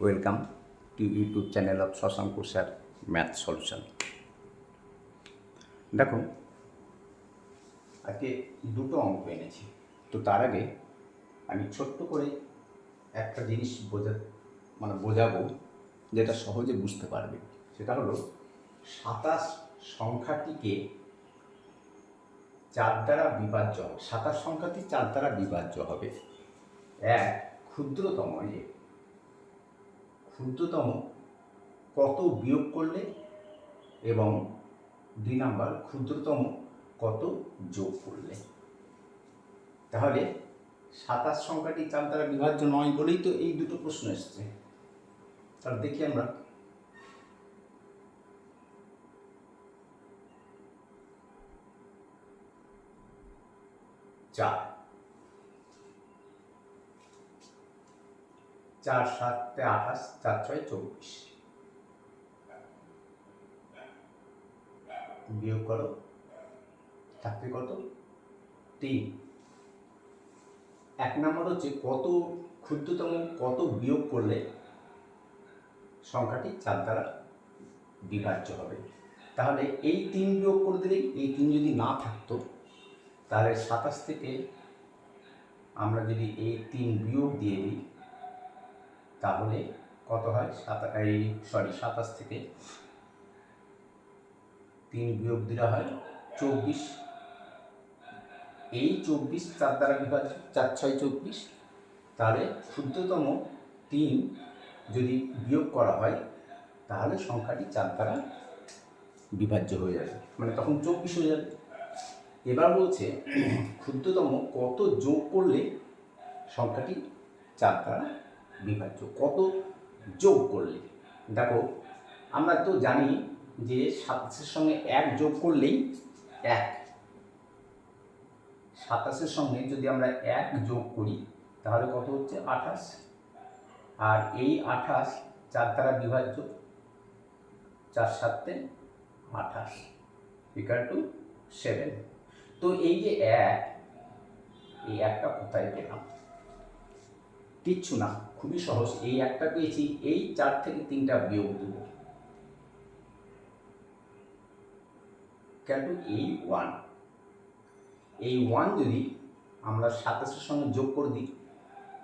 Welcome to YouTube channel of Shashank sir, math solution. দেখো, আজকে দুটো অঙ্ক এনেছি। তো তার আগে আমি ছোট্ট করে একটা জিনিস বোঝা মানে বোঝাবো যেটা সহজে বুঝতে পারবে। সেটা হলো, সাতাশ সংখ্যাটিকে চার দ্বারা বিভাজ্য হবে। সাতাশ সংখ্যাটি চার দ্বারা বিভাজ্য হবে। এক, ক্ষুদ্রতম যে ক্ষুদ্রতম কত বিয়োগ করলে এবং দুই নাম্বার ক্ষুদ্রতম কত যোগ করলে? তাহলে সাতাশ সংখ্যাটি চার দ্বারা বিভাজ্য নয় বলেই তো এই দুটো প্রশ্ন এসছে। তাহলে দেখি আমরা। চার। চার সাতে আঠাশ, চার ছয় চব্বিশ। বিয়োগ করো। থাকবে কত? তিন। এক নম্বর হচ্ছে কত ক্ষুদ্রতম, কত বিয়োগ করলে সংখ্যাটি চার দ্বারা বিভাজ্য হবে। তাহলে এই তিন বিয়োগ করে দিলেই, এই তিন যদি না থাকতো, তাহলে সাতাশ থেকে আমরা যদি এই তিন বিয়োগ দিয়ে দিই তাহলে কত হয়? সাতা, এই সরি সাতাশ থেকে তিন বিয়োগ দিলে হয় চব্বিশ। এই চব্বিশ চার দ্বারা বিভাজ্য চার, ছয়, চব্বিশ, তাহলে ক্ষুদ্রতম তিন যদি বিয়োগ করা হয়, তাহলে সংখ্যাটি চার দ্বারা বিভাজ্য হয়ে যাবে। মানে তখন চব্বিশ হয়ে যাবে। এবার বলছে ক্ষুদ্রতম কত যোগ করলে সংখ্যাটি চার দ্বারা বিভাজ্য। কত যোগ করলে? দেখো, আমরা তো জানি যে সাতাশের সঙ্গে এক যোগ করলেই এক। সাতাশের সঙ্গে যদি আমরা এক যোগ করি, তাহলে কত হচ্ছে? আঠাশ। আর এই আঠাশ চার দ্বারা বিভাজ্য, চার সাতে আঠাশ ইকাল টু সেভেন তো এই যে এক, এই একটা কোথায় পেলাম? কিচ্ছু না, খুবই সহজ। এই একটা পেয়েছি, এই চার থেকে তিনটা বিয়োগ দেব কেন এই ওয়ান এই ওয়ান যদি আমরা সাতাশের সঙ্গে যোগ করে দিই,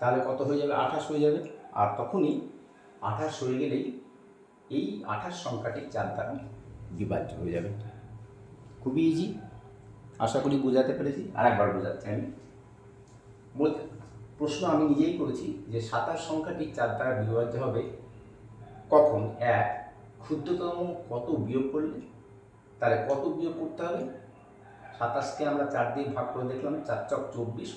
তাহলে কত হয়ে যাবে? আঠাশ হয়ে যাবে। আর তখনই আঠাশ হয়ে গেলেই এই আঠাশ সংখ্যাটি চার দ্বারা বিভাজ্য হয়ে যাবে। খুবই ইজি আশা করি বোঝাতে পেরেছি। আর একবার বোঝাচ্ছি আমি। বলতে প্রশ্ন আমি নিজেই করেছি যে সাতাশ সংখ্যাটি চার দ্বারা বিভাজ্য হবে কখন? এক, ক্ষুদ্রতম কত বিয়োগ করলে? তাহলে কত বিয়োগ করতে হবে? সাতাশকে আমরা চার দিয়ে ভাগ করে দেখলাম, চার চক চব্বিশ।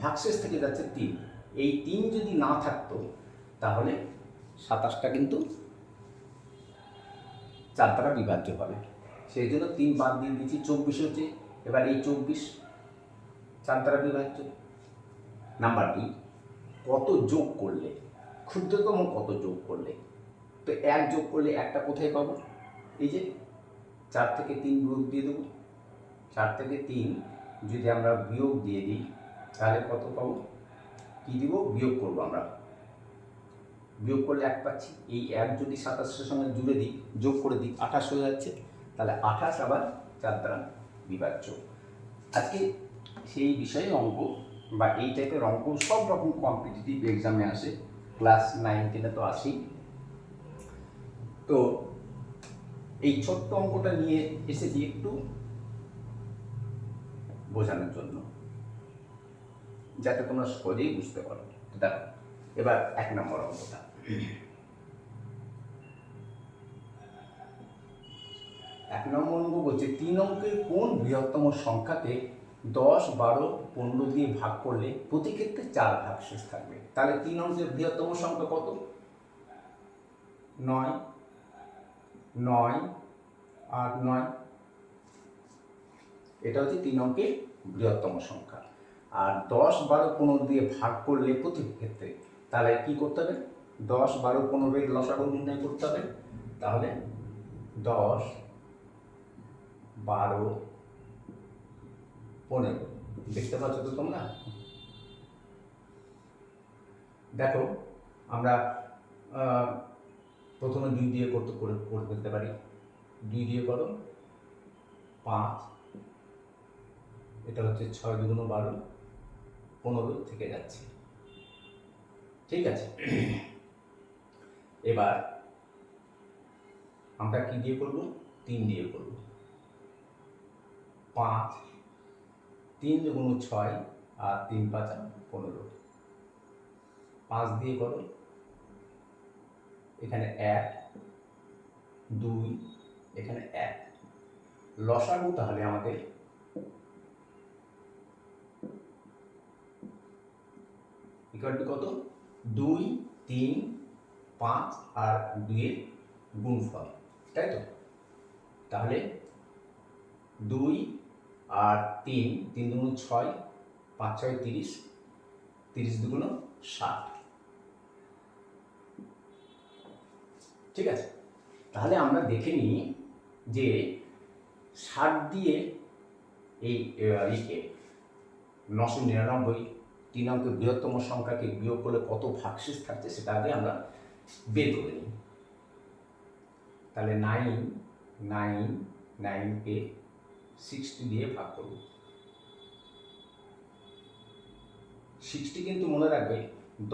ভাগশেষ থেকে যাচ্ছে তিন। এই তিন যদি না থাকতো, তাহলে সাতাশটা কিন্তু চার দ্বারা বিভাজ্য হবে। সেই জন্য তিন বাদ দিয়ে দিচ্ছি চব্বিশ হচ্ছে। এবার এই চব্বিশ চার দ্বারা বিভাজ্য। নাম্বার দুই কত যোগ করলে, ক্ষুদ্রতম কত যোগ করলে? তো এক যোগ করলে একটা কোথায় পাবো? এই যে চার থেকে তিন বিয়োগ দিয়ে দেবো। চার থেকে তিন যদি আমরা বিয়োগ দিয়ে দিই, তাহলে কত পাবো? কী দিব? বিয়োগ করব আমরা। বিয়োগ করলে এক পাচ্ছি। এই এক যদি সাতাশের সঙ্গে জুড়ে দিই, যোগ করে দিই, আঠাশ হয়ে যাচ্ছে। তাহলে আঠাশ আবার চার দ্বারা বিভাজ্য। আজকে সেই বিষয়ে অঙ্ক বা এই টাইপের অঙ্ক সব রকম কম্পিটিটিভ এক্সামে আসে। ক্লাস নাইন টেনে তো আসেই। তো এই ছোট্ট অঙ্কটা নিয়ে এসেছি একটু বোঝানোর জন্য। যাতে তোমরা সহজেই বুঝতে পারো। দেখো, এবার এক নম্বর অঙ্কটা। এক নম্বর অঙ্ক বলছে, তিন অঙ্কের কোন বৃহত্তম সংখ্যাকে দশ, বারো, পনেরো দিয়ে ভাগ করলে প্রতি ক্ষেত্রে চার ভাগ শেষ থাকবে। তাহলে তিন অঙ্কের বৃহত্তম সংখ্যা কত? নয় নয়, আট, নয়। এটা হচ্ছে তিন অঙ্কের বৃহত্তম সংখ্যা। আর দশ, বারো, পনেরো দিয়ে ভাগ করলে প্রতি ক্ষেত্রে তাহলে কি করতে হবে? দশ, বারো, পনেরো এর লসাগু নির্ণয় করতে হবে। তাহলে দশ, বারো পনেরো দেখতে পাচ্ছ তো তোমরা? দেখো, আমরা প্রথমে দুই দিয়ে করতে, করে করে ফেলতে পারি। দুই দিয়ে করো, পাঁচ, এটা হচ্ছে ছয় দুগুণ বারো, পনেরো থেকে যাচ্ছে। ঠিক আছে? এবার আমরা কি দিয়ে করব? তিন দিয়ে করব। পাঁচ তিন দুগুণ ছয় আর তিন পাঁচা পনেরো। পাঁচ দিয়ে করো। এখানে এক, দুই, এখানে এক। লসাগু তাহলে আমাদের ইকুয়াল কত? দুই, তিন, পাঁচ আর দুইয়ের গুণফল, তাই তো? তাহলে দুই আর তিন তিন দুগুণ ছয়, পাঁচ ছয় তিরিশ তিরিশ দুগুণ ষাট। ঠিক আছে? তাহলে আমরা দেখে নিই যে ষাট দিয়ে এই ইকে নশো নিরানব্বই, তিন অঙ্কের বৃহত্তম সংখ্যাকে বিয়োগ করলে কত ভাগশেষ থাকছে সেটা আগে আমরা বের করে নিই। তাহলে নাইন নাইন নাইনকে সিক্সটি দিয়ে ভাগ করব। সিক্সটি কিন্তু মনে রাখবে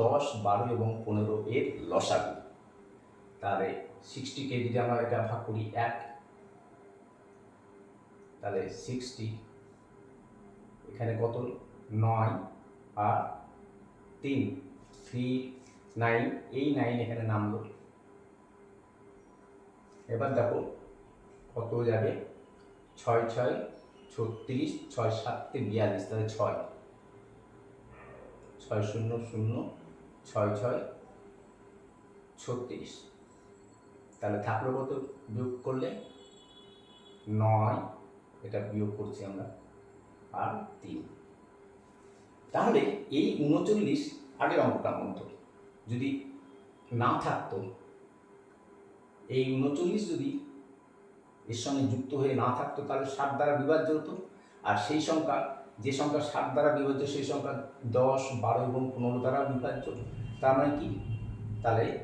দশ, বারো এবং পনেরো এর লসাগু। তাহলে সিক্সটিকে যদি আমরা এটা ভাগ করি এক, তাহলে সিক্সটি এখানে কত? নয় আর তিন থ্রি নাইন এই নাইন এখানে নামলো। এবার দেখো কত যাবে? ছয় ছয়, ছত্রিশ, ছয় সাতকে বিয়াল্লিশ, তাহলে ছয়। ছয় শূন্য শূন্য, ছয় ছয়, ছত্রিশ। তাহলে থাকল কত বিয়োগ করলে? নয়, এটা বিয়োগ করছি আমরা, আর তিন। তাহলে এই উনচল্লিশ আগের অঙ্কটার মতো যদি না থাকতো, এই উনচল্লিশ যদি এর সঙ্গে যুক্ত হয়ে না থাকতো তাহলে ষাট দ্বারা বিভাজ্য হতো। আর সেই সংখ্যা, যে সংখ্যা ষাট দ্বারা বিভাজ্য, সেই সংখ্যা দশ, বারো এবং পনেরো দ্বারা বিভাজ্য। তার মানে কি? তাহলে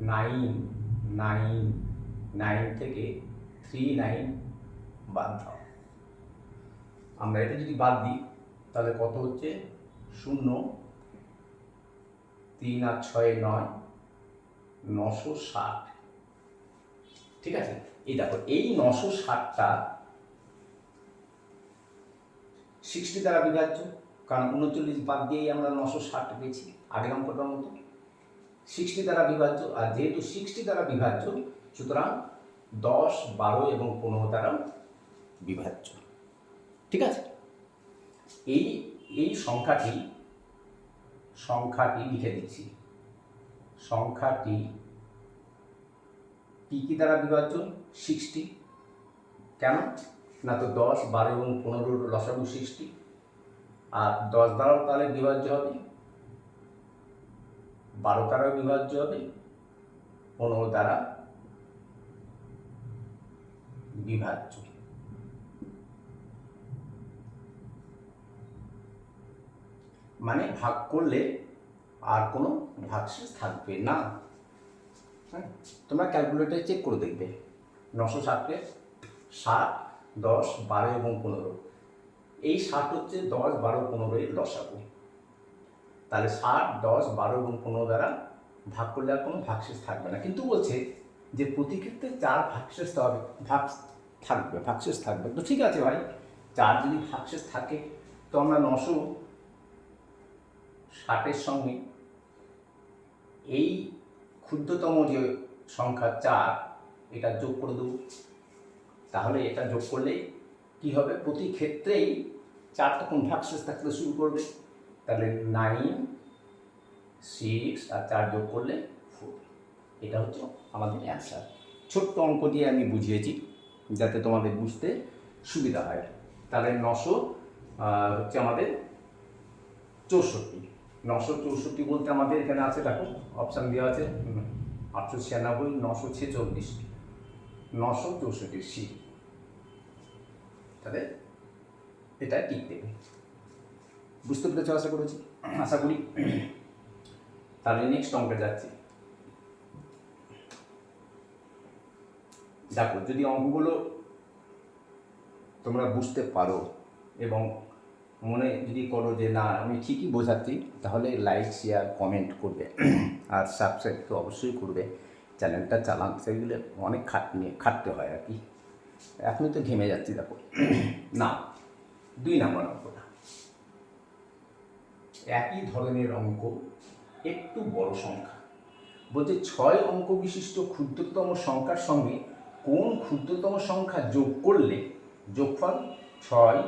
নাইন নাইন নাইন থেকে থ্রি নাইন বাদ দাও। আমরা এটা যদি বাদ দিই, তাহলে কত হচ্ছে? শূন্য, তিন আর ছয় নয়, নশো ষাট। ঠিক আছে? এই দেখো, এই নশো ষাটটা সিক্সটি দ্বারা বিভাজ্য, কারণ উনচল্লিশ বাদ দিয়েই আমরা নশো ষাট পেয়েছি আগের অঙ্কটার মতো। সিক্সটি দ্বারা বিভাজ্য, আর যেহেতু সিক্সটি দ্বারা বিভাজ্য, সুতরাং দশ, বারো এবং পনেরো দ্বারাও বিভাজ্য। ঠিক আছে? এই এই সংখ্যাটি সংখ্যাটি লিখে দিচ্ছি। সংখ্যাটি কি কি দ্বারা বিভাজ্য? সিক্সটি কেন? না তো দশ, বারো এবং পনেরোর লসাগু সিক্সটি আর দশ দ্বারাও তাহলে বিভাজ্য হবে? বারো দ্বারাও বিভাজ্য হবে? পনেরো দ্বারা বিভাজ্য। মানে ভাগ করলে আর কোনো ভাগশেষ থাকবে না। হ্যাঁ তোমরা ক্যালকুলেটারে চেক করে দেখবে। নশো ষাটকে ষাট দশ, বারো এবং পনেরো। এই ষাট হচ্ছে দশ, বারো, পনেরো এর লসাগু তাহলে ষাট দশ, বারো এবং পনেরো দ্বারা ভাগ করলে আর কোনো ভাগশেষ থাকবে না। কিন্তু বলছে যে প্রতি ক্ষেত্রে চার ভাগশেষ হবে, ভাগ থাকবে, ভাগশেষ থাকবে। তো ঠিক আছে ভাই, চার যদি ভাগশেষ থাকে, তো আমরা নশো ষাটের সঙ্গে এই ক্ষুদ্রতম যে সংখ্যা চার এটা যোগ করে দেবো। তাহলে এটা যোগ করলে কি হবে? প্রতি ক্ষেত্রেই চার তখন ভাগশেষ থাকতে শুরু করবে। তাহলে নাইন সিক্স আর চার যোগ করলে ফোর এটা হচ্ছে আমাদের অ্যান্সার ছোট্ট অঙ্ক দিয়ে আমি বুঝিয়েছি, যাতে তোমাদের বুঝতে সুবিধা হয়। তাহলে নশো হচ্ছে আমাদের চৌষট্টি। নশো চৌষট্টি বলতে আমাদের এখানে আছে, দেখো অপশান দেওয়া আছে আটশো ছিয়ানব্বই, নশো ছেচল্লিশ। নশো চৌষট্টি সি। তাহলে এটা টিক দেবে। বুঝতে পেরেছ আশা করেছি? আশা করি। তাহলে নেক্সট অঙ্কে যাচ্ছি। দেখো, যদি অঙ্কগুলো তোমরা বুঝতে পারো এবং মনে যদি করো যে না, আমি ঠিকই বোঝাচ্ছি, তাহলে লাইক শেয়ার কমেন্ট করবে। আর সাবস্ক্রাইব তো অবশ্যই করবে। চ্যানেলটা চালান, সেগুলো অনেক খাটনি খাটতে হয় আর কি। এখনই তো ঘেমে যাচ্ছি, দেখো। না, দুই নম্বর অঙ্কটা। একই ধরনের অঙ্ক, একটু বড় সংখ্যা। বলছে, ছয় অঙ্ক বিশিষ্ট ক্ষুদ্রতম সংখ্যার সঙ্গে কোন ক্ষুদ্রতম সংখ্যা যোগ করলে যোগফল ছয়,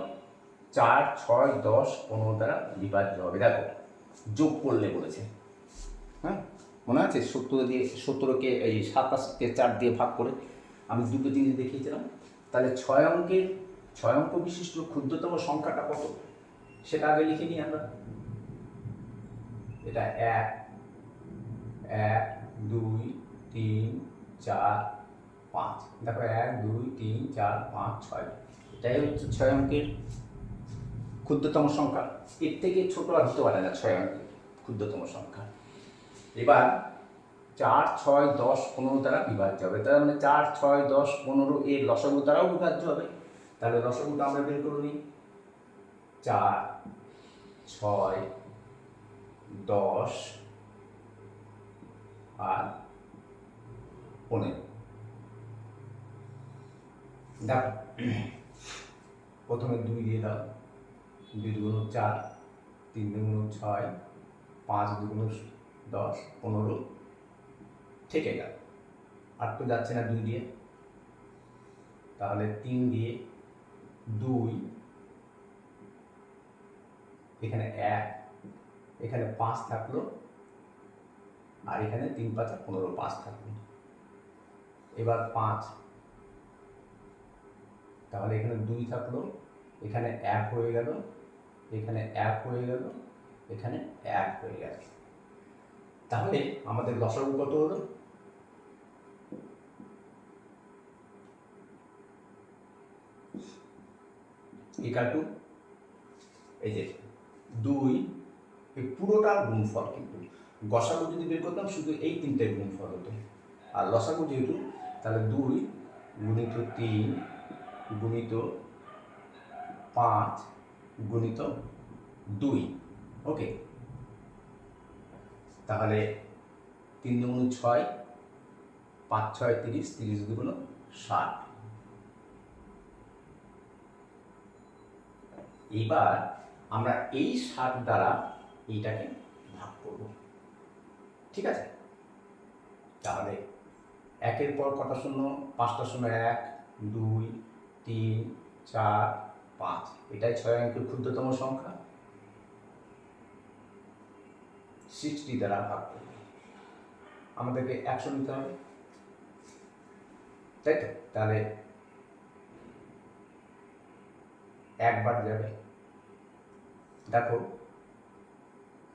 চার, ছয়, দশ, পনেরো দ্বারা বিভাজ্য হবে? দেখো, যোগ করলে বলেছে। হ্যাঁ? মনে আছে? সত্তর দিয়ে, সত্তরকে এই সাতাশকে চার দিয়ে ভাগ করে আমি দুটো জিনিস দেখিয়েছিলাম। তাহলে ছয় অঙ্কের ছয় অঙ্ক বিশিষ্ট ক্ষুদ্রতম সংখ্যাটা কত? সেটা আগে লিখে নিই আমরা। এটা এক এক, দুই, তিন, চার, পাঁচ। দেখো এক, দুই, তিন, চার, পাঁচ, ছয়। এটাই হচ্ছে ছয় অঙ্কের ক্ষুদ্রতম সংখ্যা। এর থেকে ছোট আর হতে পারে না ছয় অঙ্কের ক্ষুদ্রতম সংখ্যা। এবার চার, ছয়, দশ, পনেরো দ্বারা বিভাজ্য হবে। তার মানে চার, ছয়, দশ, পনেরো এর লসগু দ্বারাও বিভাজ্য হবে। তাহলে লসগুটা আমরা বের করে নিই। চার, ছয়, দশ আর পনেরো। দেখো, প্রথমে দুই দিয়ে দাও। দুই দুগুণ চার, তিন দুগুণ ছয়, পাঁচ দুগুণ দশ, পনেরো, থেকে গেল। আর তো যাচ্ছে না দুই দিয়ে। তাহলে তিন দিয়ে দুই, এখানে এক, এখানে পাঁচ থাকল, আর এখানে তিন, পাঁচা পনেরো, পাঁচ থাকল। এবার পাঁচ, তাহলে এখানে দুই থাকল, এখানে এক হয়ে গেল, এখানে এক হয়ে গেল, এখানে এক হয়ে গেল। তাহলে আমাদের লসাগু কত হলো? ইকাল টু এই যে দুই, এই পুরোটার গুণফল কিন্তু। গসাগু যদি বের করতাম, শুধু এই তিনটের গুণফল হতো। আর লসাগু যেহেতু, তাহলে দুই গুণিত তিন গুণিত পাঁচ গুণিত দুই। ওকে? তাহলে তিন দুগুণ ছয়, পাঁচ ছয় তিরিশ তিরিশ দুগুণ ষাট। এবার আমরা এই ষাট দ্বারা এইটাকে ভাগ করব। ঠিক আছে? তাহলে একের পর কটা শূন্য? পাঁচটা শূন্য এক, দুই, তিন, চার, পাঁচ। এটাই ছয় অঙ্কের ক্ষুদ্রতম সংখ্যা। সিক্সটি দ্বারা ভাগ করব। আমাদেরকে একশো নিতে হবে। তাই তো? তাহলে একবার যাবে। দেখো,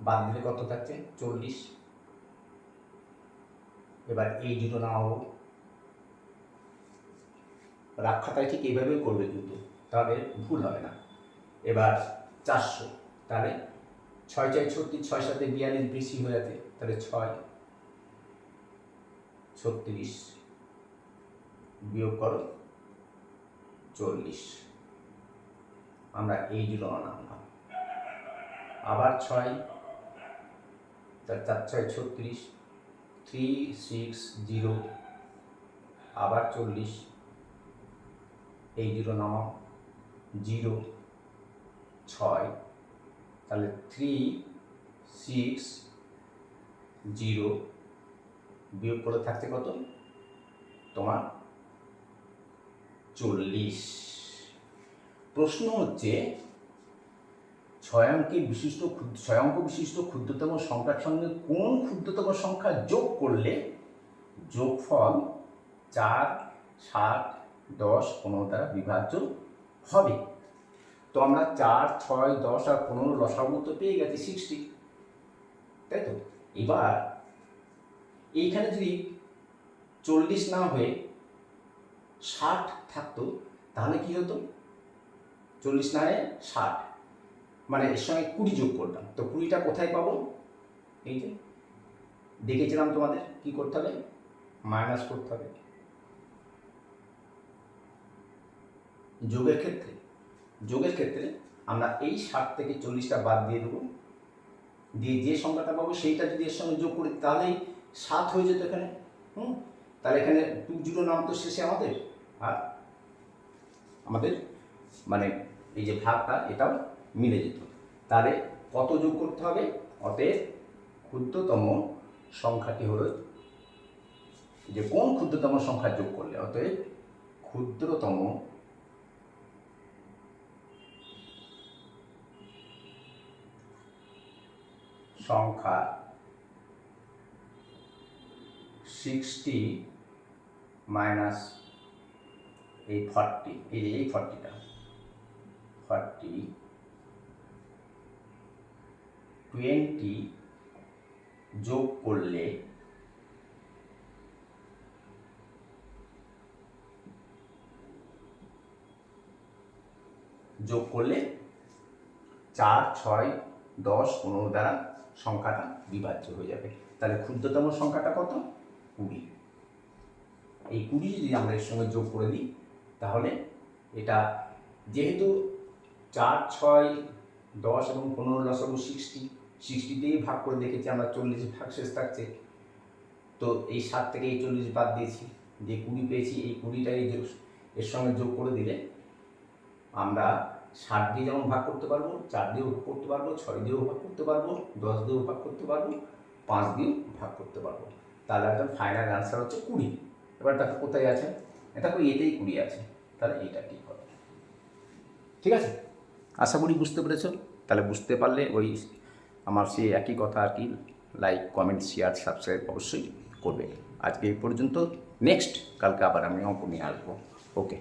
বাদ দিলে কত থাকছে? চল্লিশ। এবার এই দুটো নাও। রাখাটাই ঠিক এইভাবেই করবে কিন্তু। তাহলে ভুল হবে না। এবার চারশো। তাহলে ছয় ছয় ছত্রিশ, ছয় সাথে বিয়াল্লিশ বেশি হয়ে যাবে, তাহলে ছয় ছত্রিশ বিয়োগ করো চল্লিশ। আমরা এই দুটো নামলাম আবার ছয়, তার চার ছয় ছত্রিশ থ্রি সিক্স জিরো আবার চল্লিশ। এই জিরো নামাও জিরো ছয়। তাহলে থ্রি সিক্স জিরো বিয়োগ করে থাকছে কত? তোমার চল্লিশ। প্রশ্ন হচ্ছে ছয় অঙ্কের বিশিষ্ট ছয় অঙ্ক বিশিষ্ট ক্ষুদ্রতম সংখ্যার সঙ্গে কোন ক্ষুদ্রতম সংখ্যা যোগ করলে যোগফল চার, সাত, দশ, পনেরো দ্বারা বিভাজ্য হবে? তো আমরা চার, ছয়, দশ আর পনেরো লসাগু তো পেয়ে গেছি সিক্সটি তাই তো? এবার এইখানে যদি চল্লিশ না হয়ে ষাট থাকতো, তাহলে কি হতো? চল্লিশ না হয়ে ষাট। মানে এর সঙ্গে কুড়ি যোগ করতাম। তো কুড়িটা কোথায় পাবো? এই যে, দেখেছিলাম তোমাদের কি করতে হবে? মাইনাস করতে হবে। যোগের ক্ষেত্রে যোগের ক্ষেত্রে আমরা এই ষাট থেকে চল্লিশটা বাদ দিয়ে দেবো। দিয়ে যে সংখ্যাটা পাবো সেইটা যদি এর সঙ্গে যোগ করি, তাহলেই সাত হয়ে যেত এখানে। হুম? তাহলে এখানে টু জিরো নাম তো শেষে আমাদের। আর আমাদের মানে এই যে ভাগটা, এটাও মিলে যেত। তাহলে কত যোগ করতে হবে? অতএব ক্ষুদ্রতম সংখ্যাটি হলো যে কোন ক্ষুদ্রতম সংখ্যা যোগ করলে? অতএব ক্ষুদ্রতম সংখ্যা সিক্সটি মাইনাস এই ফর্টি এই যে এই ফর্টিটা ফর্টি টোয়েন্টি যোগ করলে যোগ করলে চার, ছয়, দশ, পনেরো দ্বারা সংখ্যাটা বিভাজ্য হয়ে যাবে। তাহলে ক্ষুদ্রতম সংখ্যাটা কত? কুড়ি। এই কুড়ি যদি আমরা এর সঙ্গে যোগ করে দিই, তাহলে এটা যেহেতু চার, ছয়, দশ এবং পনেরো লসাগু সিক্সটি সিক্সটিতেই ভাগ করে দেখেছি আমরা চল্লিশ ভাগ শেষ থাকছে। তো এই সাত থেকে এই চল্লিশ বাদ দিয়েছি যে কুড়ি পেয়েছি, এই কুড়িটাই এর সঙ্গে যোগ করে দিলে আমরা ষাট দিয়ে যেমন ভাগ করতে পারব, চার দিয়েও ভাগ করতে পারব, ছয় দিয়েও ভাগ করতে পারব, দশ দিয়েও ভাগ করতে পারব, পাঁচ দিয়েও ভাগ করতে পারব। তাহলে একটা ফাইনাল অ্যান্সার হচ্ছে কুড়ি। এবার দেখো কোথায় আছে? এটা তো এতেই কুড়ি আছে। তাহলে এটা ঠিক হবে? ঠিক আছে? আশা করি বুঝতে পেরেছ। তাহলে বুঝতে পারলে ওই আমার সেই একই কথা আর কি লাইক কমেন্ট শেয়ার সাবস্ক্রাইব অবশ্যই করবে। আজকে এই পর্যন্ত নেক্সট কালকে আবার আমি অঙ্ক নিয়ে আসব। ওকে